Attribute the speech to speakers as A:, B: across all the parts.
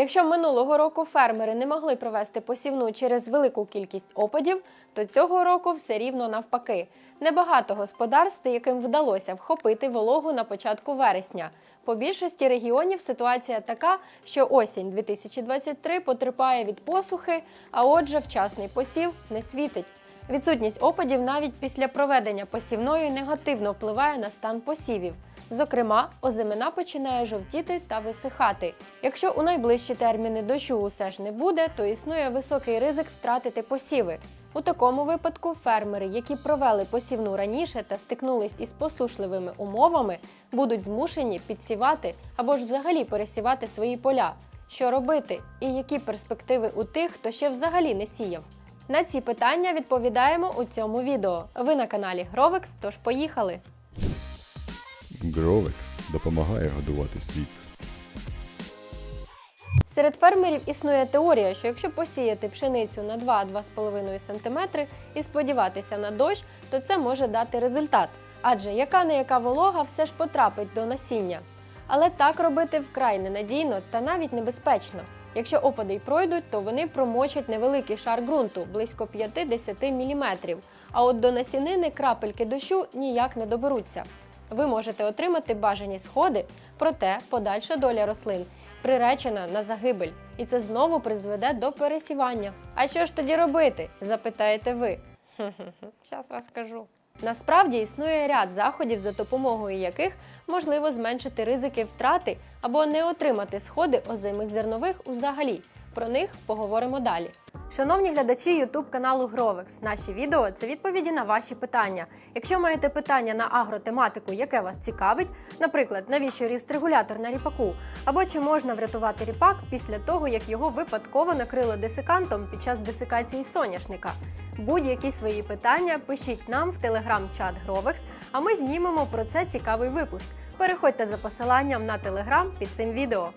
A: Якщо минулого року фермери не могли провести посівну через велику кількість опадів, то цього року все рівно навпаки. Небагато господарств, яким вдалося вхопити вологу на початку вересня. По більшості регіонів ситуація така, що осінь 2023 потерпає від посухи, а отже, вчасний посів не світить. Відсутність опадів навіть після проведення посівної негативно впливає на стан посівів. Зокрема, озимина починає жовтіти та висихати. Якщо у найближчі терміни дощу усе ж не буде, то існує високий ризик втратити посіви. У такому випадку фермери, які провели посівну раніше та стикнулись із посушливими умовами, будуть змушені підсівати або ж взагалі пересівати свої поля. Що робити і які перспективи у тих, хто ще взагалі не сіяв? На ці питання відповідаємо у цьому відео. Ви на каналі Гровекс, тож поїхали!
B: Гровекс допомагає годувати світ.
A: Серед фермерів існує теорія, що якщо посіяти пшеницю на 2-2,5 см і сподіватися на дощ, то це може дати результат. Адже яка не яка волога все ж потрапить до насіння. Але так робити вкрай ненадійно та навіть небезпечно. Якщо опади й пройдуть, то вони промочать невеликий шар ґрунту близько 5-10 мм. А от до насінини крапельки дощу ніяк не доберуться. Ви можете отримати бажані сходи, проте подальша доля рослин приречена на загибель, і це знову призведе до пересівання. А що ж тоді робити? запитаєте ви. Зараз розкажу. Насправді існує ряд заходів, за допомогою яких можливо зменшити ризики втрати або не отримати сходи озимих зернових взагалі. Про них поговоримо далі. Шановні глядачі YouTube каналу Гровекс, наші відео це відповіді на ваші питання. Якщо маєте питання на агротематику, яке вас цікавить, наприклад, навіщо ріст-регулятор на ріпаку, або чи можна врятувати ріпак після того, як його випадково накрило десикантом під час десикації соняшника. Будь-які свої питання пишіть нам в телеграм-чат Гровекс, а ми знімемо про це цікавий випуск. Переходьте за посиланням на телеграм під цим відео.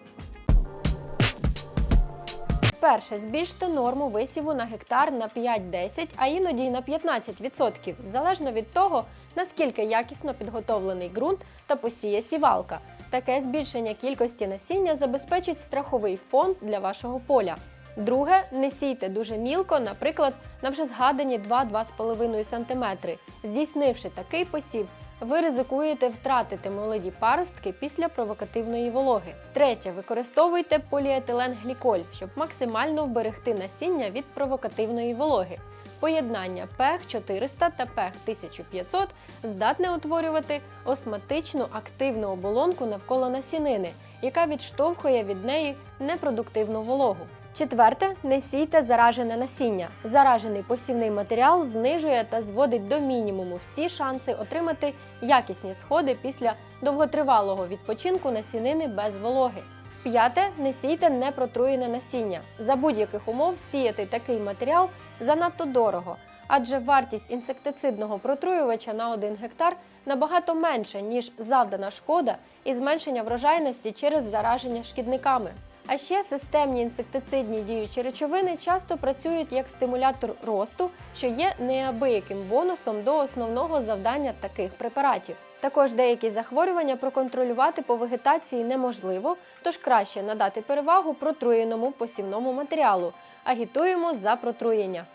A: Перше, збільште норму висіву на гектар на 5-10, а іноді й на 15%, залежно від того, наскільки якісно підготовлений ґрунт та посіє сівалка. Таке збільшення кількості насіння забезпечить страховий фонд для вашого поля. Друге, не сійте дуже мілко, наприклад, на вже згадані 2-2,5 см. Здійснивши такий посів, ви ризикуєте втратити молоді паростки після провокативної вологи. Третє, використовуйте поліетиленгліколь, щоб максимально вберегти насіння від провокативної вологи. Поєднання ПЕХ 400 та ПЕХ 1500 здатне утворювати осматичну активну оболонку навколо насінини, яка відштовхує від неї непродуктивну вологу. Четверте, не сійте заражене насіння. Заражений посівний матеріал знижує та зводить до мінімуму всі шанси отримати якісні сходи після довготривалого відпочинку насінини без вологи. П'яте, не сійте непротруєне насіння. За будь-яких умов сіяти такий матеріал занадто дорого, адже вартість інсектицидного протруювача на 1 гектар набагато менша, ніж завдана шкода і зменшення врожайності через зараження шкідниками. А ще системні інсектицидні діючі речовини часто працюють як стимулятор росту, що є неабияким бонусом до основного завдання таких препаратів. Також деякі захворювання проконтролювати по вегетації неможливо, тож краще надати перевагу протруєному посівному матеріалу. Агітуємо за протруєння.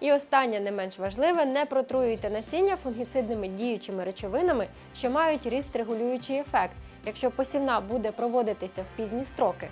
A: І останнє не менш важливе, не протруюйте насіння фунгіцидними діючими речовинами, що мають ріст регулюючий ефект, якщо посівна буде проводитися в пізні строки.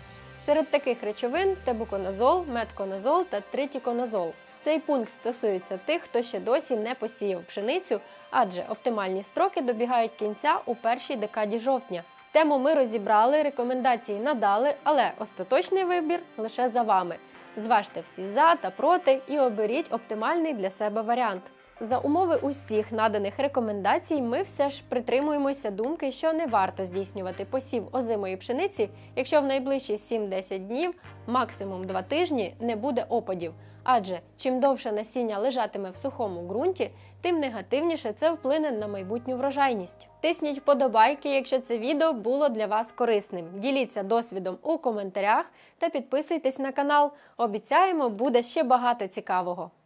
A: Серед таких речовин тебуконазол, метконазол та тритіконазол. Цей пункт стосується тих, хто ще досі не посіяв пшеницю, адже оптимальні строки добігають кінця у першій декаді жовтня. Тему ми розібрали, рекомендації надали, але остаточний вибір лише за вами. Зважте всі за та проти і оберіть оптимальний для себе варіант. За умови усіх наданих рекомендацій ми все ж притримуємося думки, що не варто здійснювати посів озимої пшениці, якщо в найближчі 7-10 днів, максимум 2 тижні, не буде опадів. Адже чим довше насіння лежатиме в сухому ґрунті, тим негативніше це вплине на майбутню врожайність. Тисніть вподобайки, якщо це відео було для вас корисним. Діліться досвідом у коментарях та підписуйтесь на канал. Обіцяємо, буде ще багато цікавого.